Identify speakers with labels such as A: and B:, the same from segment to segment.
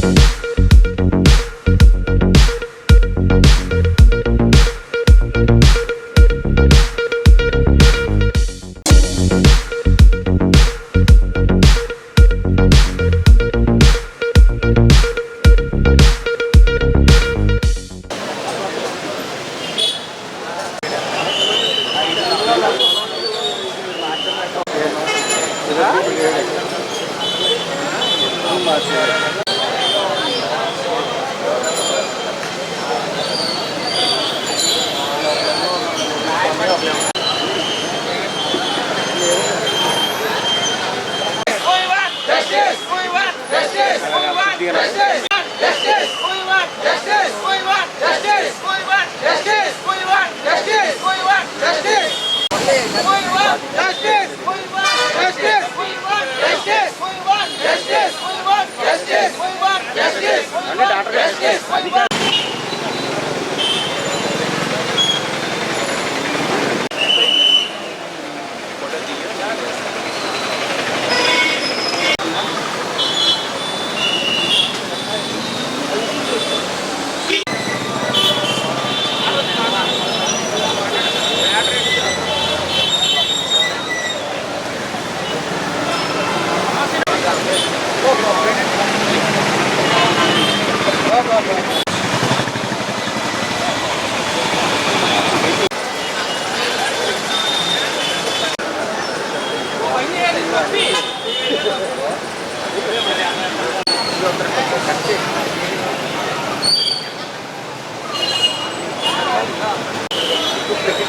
A: Thank Justiça! అంటే doctor Kita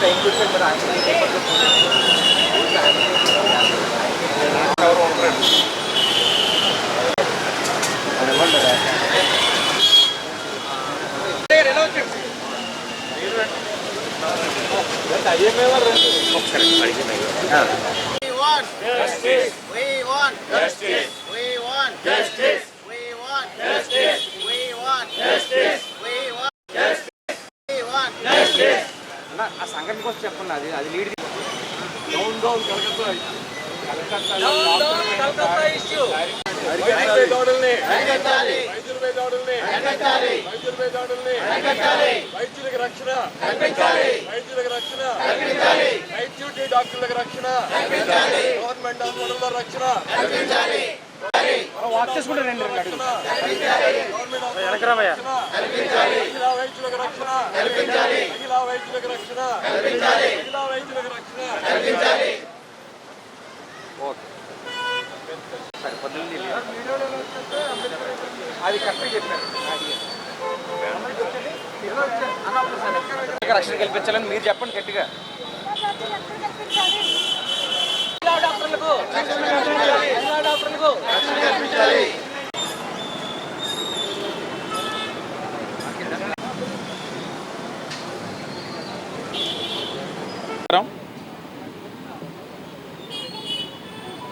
A: ikut
B: berani. ఆ సంఘటన కోసం చెప్పండి అది అది లీడ్ డౌన్ డౌన్ కలకత్తా రైతుల దాడుల్ని
A: అరికట్టాలి.
B: రైతులపై దాడుల్ని. రైతులకు రక్షణ. రైతులకు రక్షణ. డ్యూటీ డాక్టర్లకు రక్షణ. గవర్నమెంట్ హాస్పిటల్లో రక్షణ. వాక్ రక్షణ. మహిళా వైద్యులకు రక్షణ. మహిళా వైద్యులకు రక్షణ. మహిళా వైద్యులకు రక్షణ. ఓకే. సరే పొద్దున్న అది కరెక్ట్గా చెప్పారు. రక్షణ కల్పించాలని మీరు చెప్పండి గట్టిగా.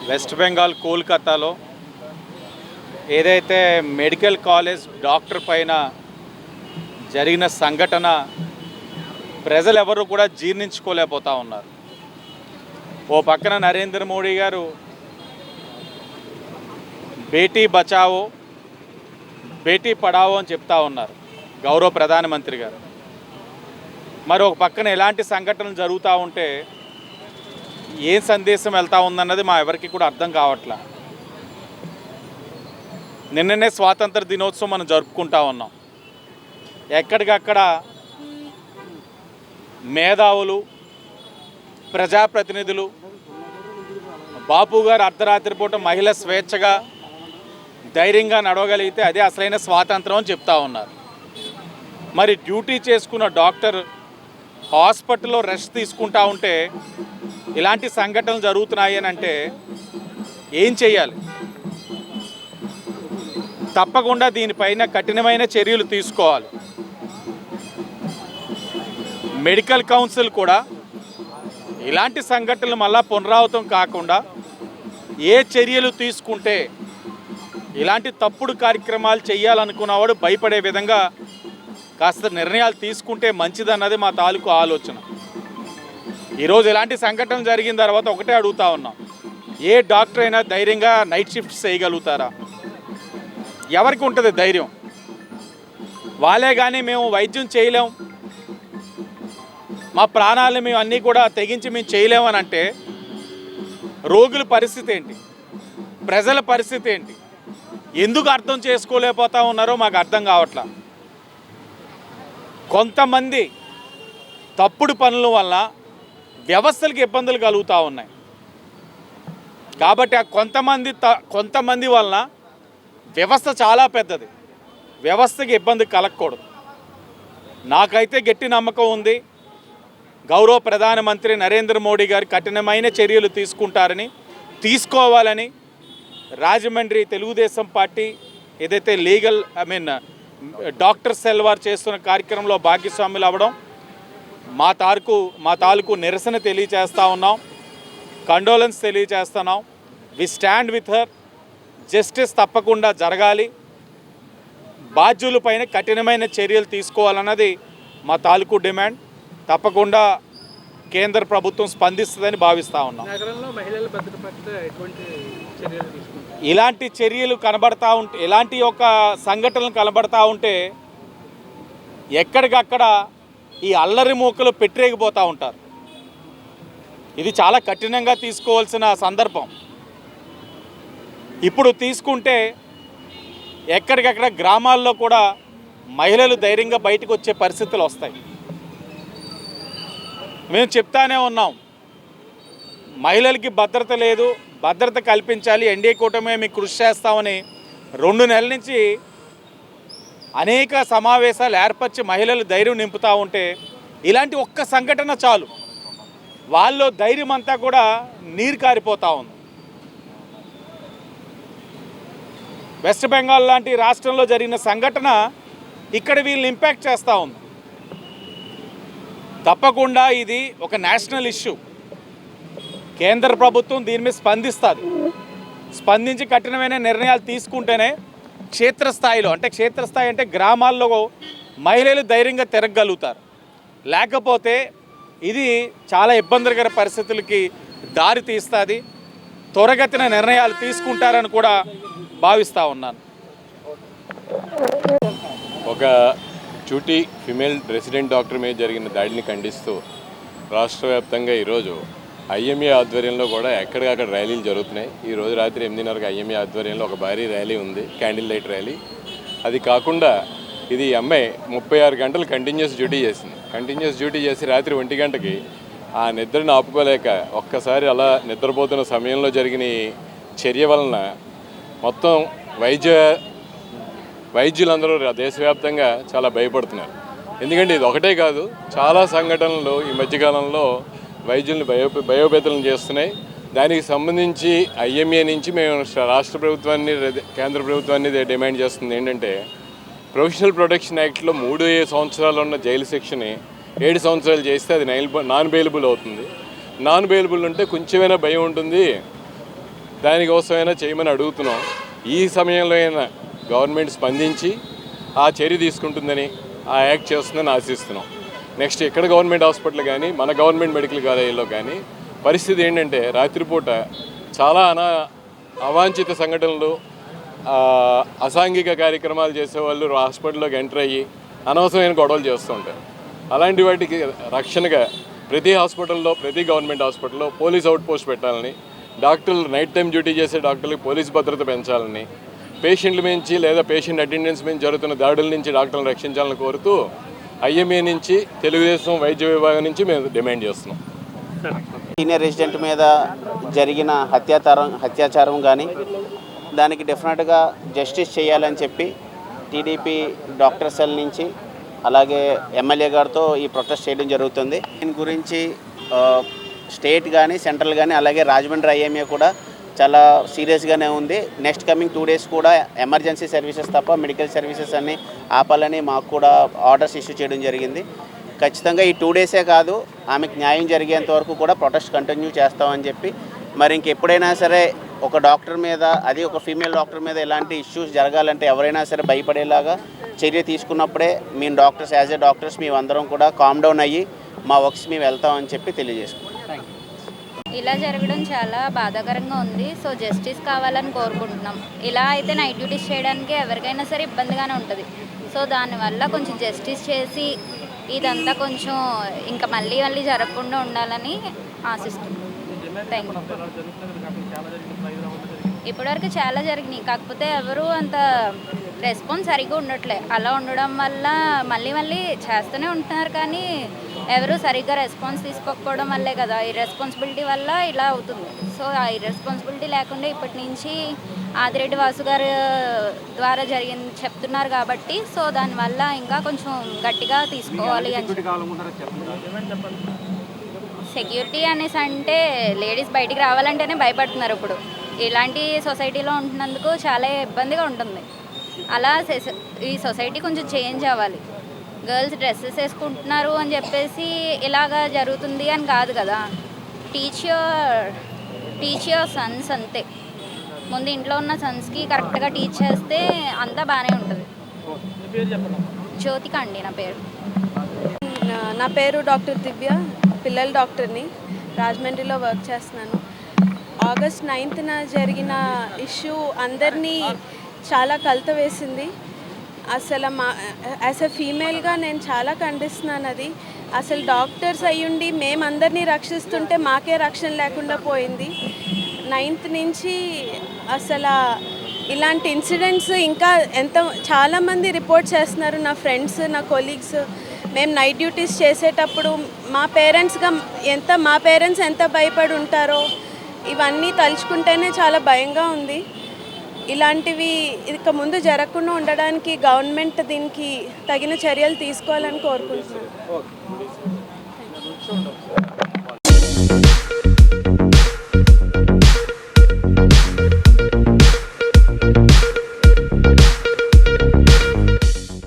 C: వెస్ట్ బెంగాల్ కోల్కతాలో ఏదైతే మెడికల్ కాలేజ్ డాక్టర్ పైన జరిగిన సంఘటన ప్రజలు ఎవరు కూడా జీర్ణించుకోలేకపోతా ఉన్నారు. ఓ పక్కన నరేంద్ర మోడీ గారు బేటీ బచావో బేటీ పడావో అని చెప్తా ఉన్నారు గౌరవ ప్రధానమంత్రి గారు. మరి ఒక పక్కన ఎలాంటి సంఘటనలు జరుగుతూ ఉంటే ఏం సందేశం వెళ్తా ఉందన్నది మా ఎవరికి కూడా అర్థం కావట్లా. నిన్ననే స్వాతంత్ర దినోత్సవం మనం జరుపుకుంటా ఉన్నాం. ఎక్కడికక్కడ మేధావులు ప్రజాప్రతినిధులు బాపు గారు అర్ధరాత్రి పూట మహిళ స్వేచ్ఛగా ధైర్యంగా నడవగలిగితే అదే అసలైన స్వాతంత్రం అని చెప్తా ఉన్నారు. మరి డ్యూటీ చేసుకున్న డాక్టర్ హాస్పిటల్లో రెస్ట్ తీసుకుంటా ఉంటే ఇలాంటి సంఘటనలు జరుగుతున్నాయి అని అంటే ఏం చేయాలి తప్పకుండా దీనిపైన కఠినమైన చర్యలు తీసుకోవాలి. మెడికల్ కౌన్సిల్ కూడా ఇలాంటి సంఘటనలు మళ్ళా పునరావృతం కాకుండా ఏ చర్యలు తీసుకుంటే ఇలాంటి తప్పుడు కార్యక్రమాలు చేయాలనుకున్నవాడు భయపడే విధంగా కాస్త నిర్ణయాలు తీసుకుంటే మంచిదన్నది మా తాలూకు ఆలోచన. ఈరోజు ఇలాంటి సంఘటన జరిగిన తర్వాత ఒకటే అడుగుతా ఉన్నాం. ఏ డాక్టర్ అయినా ధైర్యంగా నైట్ షిఫ్ట్ చేయగలుగుతారా? ఎవరికి ఉంటుంది ధైర్యం? వాళ్ళే కానీ మేము వైద్యం చేయలేం. మా ప్రాణాలను మేము అన్నీ కూడా తెగించి మేము చేయలేమని అంటే రోగుల పరిస్థితి ఏంటి? ప్రజల పరిస్థితి ఏంటి? ఎందుకు అర్థం చేసుకోలేకపోతా ఉన్నారో మాకు అర్థం కావట్లా. కొంతమంది తప్పుడు పనుల వల్ల వ్యవస్థలకు ఇబ్బందులు కలుగుతూ ఉన్నాయి. కాబట్టి ఆ కొంతమంది త కొంతమంది వలన వ్యవస్థ చాలా పెద్దది. వ్యవస్థకి ఇబ్బంది కలగకూడదు. నాకైతే గట్టి నమ్మకం ఉంది. గౌరవ ప్రధానమంత్రి నరేంద్ర మోడీ గారు కఠినమైన చర్యలు తీసుకుంటారని తీసుకోవాలని రాజమండ్రి తెలుగుదేశం పార్టీ ఏదైతే లీగల్ ఐ మీన్ డాక్టర్ సెల్వార్ చేస్తున్న కార్యక్రమంలో భాగస్వాములు అవ్వడం మా తాలూకు మా తాలూకు నిరసన తెలియజేస్తూ ఉన్నాం. కండోలెన్స్ తెలియజేస్తున్నాం. We stand with her justice తప్పకుండా జరగాలి. బాధ్యులపైన కఠినమైన చర్యలు తీసుకోవాలన్నది మా తాలూకు డిమాండ్. తప్పకుండా కేంద్ర ప్రభుత్వం స్పందిస్తుందని భావిస్తూ ఉన్నాం. ఇలాంటి చర్యలు కనబడతా ఉంటే ఇలాంటి యొక్క సంఘటనలు కనబడతా ఉంటే ఎక్కడికక్కడ ఈ అల్లరి మూకలు పెట్టరేగిపోతూ ఉంటారు. ఇది చాలా కఠినంగా తీసుకోవాల్సిన సందర్భం. ఇప్పుడు తీసుకుంటే ఎక్కడికక్కడ గ్రామాల్లో కూడా మహిళలు ధైర్యంగా బయటకు వచ్చే పరిస్థితులు వస్తాయి. మేము చెప్తానే ఉన్నాం. మహిళలకి భద్రత లేదు భద్రత కల్పించాలి ఎన్డీఏ కూటమి మీకు కృషి చేస్తామని రెండు నెలల నుంచి అనేక సమావేశాలు ఏర్పరిచి మహిళలు ధైర్యం నింపుతూ ఉంటే ఇలాంటి ఒక్క సంఘటన చాలు. వాళ్ళు ధైర్యం అంతా కూడా నీరు కారిపోతూ ఉంది. వెస్ట్ బెంగాల్ లాంటి రాష్ట్రంలో జరిగిన సంఘటన ఇక్కడ వీళ్ళని ఇంపాక్ట్ చేస్తూ ఉంది. తప్పకుండా ఇది ఒక నేషనల్ ఇష్యూ. కేంద్ర ప్రభుత్వం దీని మీద స్పందిస్తుంది. స్పందించి కఠినమైన నిర్ణయాలు తీసుకుంటేనే క్షేత్రస్థాయిలో అంటే క్షేత్రస్థాయి అంటే గ్రామాల్లో మహిళలు ధైర్యంగా తిరగగలుగుతారు. లేకపోతే ఇది చాలా ఇబ్బందికర పరిస్థితులకి దారి తీస్తుంది. త్వరగతిన నిర్ణయాలు తీసుకుంటారని కూడా భావిస్తూ ఉన్నాను.
D: ఒక చూటి ఫిమేల్ రెసిడెంట్ డాక్టర్ మీద జరిగిన దాడిని ఖండిస్తూ రాష్ట్ర వ్యాప్తంగా ఈరోజు ఐఎంఏ ఆధ్వర్యంలో కూడా ఎక్కడికక్కడ ర్యాలీలు జరుగుతున్నాయి. ఈ రోజు రాత్రి ఎనిమిదిన్నరకు ఐఎంఏ ఆధ్వర్యంలో ఒక భారీ ర్యాలీ ఉంది క్యాండిల్ లైట్ ర్యాలీ. అది కాకుండా ఇది ఎంఐ అమ్మాయి ముప్పై ఆరు గంటలు కంటిన్యూస్ డ్యూటీ చేసింది. కంటిన్యూస్ డ్యూటీ చేసి రాత్రి ఒంటి గంటకి ఆ నిద్రను ఆపుకోలేక ఒక్కసారి అలా నిద్రపోతున్న సమయంలో జరిగిన చర్య వలన మొత్తం వైద్య వైద్యులందరూ దేశవ్యాప్తంగా చాలా భయపడుతున్నారు. ఎందుకంటే ఇది ఒకటే కాదు చాలా సంఘటనలు ఈ మధ్యకాలంలో వైద్యుల్ని భయో భయోపేతలను చేస్తున్నాయి. దానికి సంబంధించి ఐఎంఏ నుంచి మేము రాష్ట్ర- ప్రభుత్వాన్ని కేంద్ర ప్రభుత్వాన్ని డిమాండ్ చేస్తుంది ఏంటంటే ప్రొఫెషనల్ ప్రొటెక్షన్ యాక్ట్లో మూడు ఏ సంవత్సరాలు ఉన్న జైలు శిక్షని ఏడు సంవత్సరాలు చేస్తే అది నైల్ నాన్ బెయిలబుల్ అవుతుంది. నాన్ బెయిలబుల్ ఉంటే కొంచెమైనా భయం ఉంటుంది. దానికోసమైనా చేయమని అడుగుతున్నాం. ఈ సమయంలో అయినా గవర్నమెంట్ స్పందించి ఆ చర్య తీసుకుంటుందని ఆ యాక్ట్ చేస్తుందని ఆశిస్తున్నాం. నెక్స్ట్ ఇక్కడ గవర్నమెంట్ హాస్పిటల్ కానీ మన గవర్నమెంట్ మెడికల్ కాలేజీలో కానీ పరిస్థితి ఏంటంటే రాత్రిపూట చాలా అనా అవాంఛిత సంఘటనలు అసాంఘిక కార్యక్రమాలు చేసేవాళ్ళు హాస్పిటల్లోకి ఎంటర్ అయ్యి అనవసరమైన గొడవలు చేస్తూ ఉంటారు. అలాంటి వాటికి రక్షణగా ప్రతి హాస్పిటల్లో ప్రతి గవర్నమెంట్ హాస్పిటల్లో పోలీస్ అవుట్ పోస్ట్ పెట్టాలని డాక్టర్లు నైట్ టైం డ్యూటీ చేసే డాక్టర్లకు పోలీస్ భద్రత పెంచాలని పేషెంట్ల నుంచి లేదా పేషెంట్ అటెండెన్స్ మీద జరుగుతున్న దాడుల నుంచి డాక్టర్లను రక్షించాలని కోరుతూ ఐఎంఏ నుంచి తెలుగుదేశం వైద్య విభాగం నుంచి మేము డిమాండ్ చేస్తున్నాం.
A: సీనియర్ రెసిడెంట్ మీద జరిగిన హత్యాచారం హత్యాచారం కానీ దానికి డెఫినెట్గా జస్టిస్ చేయాలని చెప్పి టీడీపీ డాక్టర్ సెల్ నుంచి అలాగే ఎమ్మెల్యే గారితో ఈ ప్రొటెస్ట్ చేయడం జరుగుతుంది. దీని గురించి స్టేట్ కానీ సెంట్రల్ కానీ అలాగే రాజమండ్రి ఐఎంఏ కూడా చాలా సీరియస్గానే ఉంది. నెక్స్ట్ కమింగ్ టూ డేస్ కూడా ఎమర్జెన్సీ సర్వీసెస్ తప్ప మెడికల్ సర్వీసెస్ అన్ని ఆపాలని మాకు కూడా ఆర్డర్స్ ఇష్యూ చేయడం జరిగింది. ఖచ్చితంగా ఈ టూ డేసే కాదు ఆమెకు న్యాయం జరిగేంత వరకు కూడా ప్రొటెస్ట్ కంటిన్యూ చేస్తామని చెప్పి మరి ఇంకెప్పుడైనా సరే ఒక డాక్టర్ మీద అది ఒక ఫీమేల్ డాక్టర్ మీద ఎలాంటి ఇష్యూస్ జరగాలంటే ఎవరైనా సరే భయపడేలాగా చర్య తీసుకున్నప్పుడే మేము డాక్టర్స్ యాజ్ ఏ డాక్టర్స్ మేమందరం కూడా కామ్ డౌన్ అయ్యి మా వర్క్స్ మేము వెళ్తామని చెప్పి తెలియజేసుకున్నాం
E: ఇలా జరగడం చాలా బాధాకరంగా ఉంది. సో జస్టిస్ కావాలని కోరుకుంటున్నాం. ఇలా అయితే నైట్ డ్యూటీస్ చేయడానికి ఎవరికైనా సరే ఇబ్బందిగానే ఉంటుంది. సో దానివల్ల కొంచెం జస్టిస్ చేసి ఇదంతా కొంచెం ఇంకా మళ్ళీ మళ్ళీ జరగకుండా ఉండాలని ఆశిస్తున్నాం. థ్యాంక్ యూ ఇప్పటివరకు చాలా జరిగినాయి. కాకపోతే ఎవరు అంత రెస్పాన్స్ సరిగ్గా ఉండట్లే. అలా ఉండడం వల్ల మళ్ళీ మళ్ళీ చేస్తూనే ఉంటున్నారు కానీ ఎవరు సరిగ్గా రెస్పాన్స్ తీసుకోకపోవడం వల్లే కదా ఈ రెస్పాన్సిబిలిటీ వల్ల ఇలా అవుతుంది. సో ఆ రెస్పాన్సిబిలిటీ లేకుండా ఇప్పటి నుంచి ఆదిరెడ్డి వాసు గారు ద్వారా జరిగింది చెప్తున్నారు కాబట్టి సో దానివల్ల ఇంకా కొంచెం గట్టిగా తీసుకోవాలి అని చెప్పి సెక్యూరిటీ అనేసి అంటే లేడీస్ బయటికి రావాలంటేనే భయపడుతున్నారు ఇప్పుడు. ఇలాంటి సొసైటీలో ఉంటున్నందుకు చాలా ఇబ్బందిగా ఉంటుంది. అలా సెస- ఈ సొసైటీ కొంచెం చేంజ్ అవ్వాలి. గర్ల్స్ డ్రెస్సెస్ వేసుకుంటున్నారు అని చెప్పేసి ఇలాగా జరుగుతుంది అని కాదు కదా. Teach your teach your sons అంతే. ముందు ఇంట్లో ఉన్న సన్స్కి కరెక్ట్గా టీచ్ చేస్తే అంతా బాగానే ఉంటుంది. జ్యోతిక అండి నా పేరు.
F: నా- నా పేరు డాక్టర్ దివ్య పిల్లల డాక్టర్ని. రాజమండ్రిలో వర్క్ చేస్తున్నాను. ఆగస్ట్ నైన్త్న జరిగిన ఇష్యూ అందరినీ చాలా కలత వేసింది. అసలు మా యాజ్ ఎ ఫీమేల్గా నేను చాలా ఖండిస్తున్నాను అది. అసలు డాక్టర్స్ అయ్యుండి మేమందరినీ రక్షిస్తుంటే మాకే రక్షణ లేకుండా పోయింది. నైన్త్ నుంచి అసలు ఇలాంటి ఇన్సిడెంట్స్ ఇంకా ఎంత చాలామంది రిపోర్ట్ చేస్తున్నారు నా ఫ్రెండ్స్ నా కొలీగ్స్. మేము నైట్ డ్యూటీస్ చేసేటప్పుడు మా పేరెంట్స్గా ఎంత మా పేరెంట్స్ ఎంత భయపడి ఉంటారో ఇవన్నీ తలుచుకుంటేనే చాలా భయంగా ఉంది. ఇలాంటివి ఇక ముందు జరగకుండా ఉండడానికి గవర్నమెంట్ దీనికి తగిన చర్యలు తీసుకోవాలని కోరుకుంటున్నాను.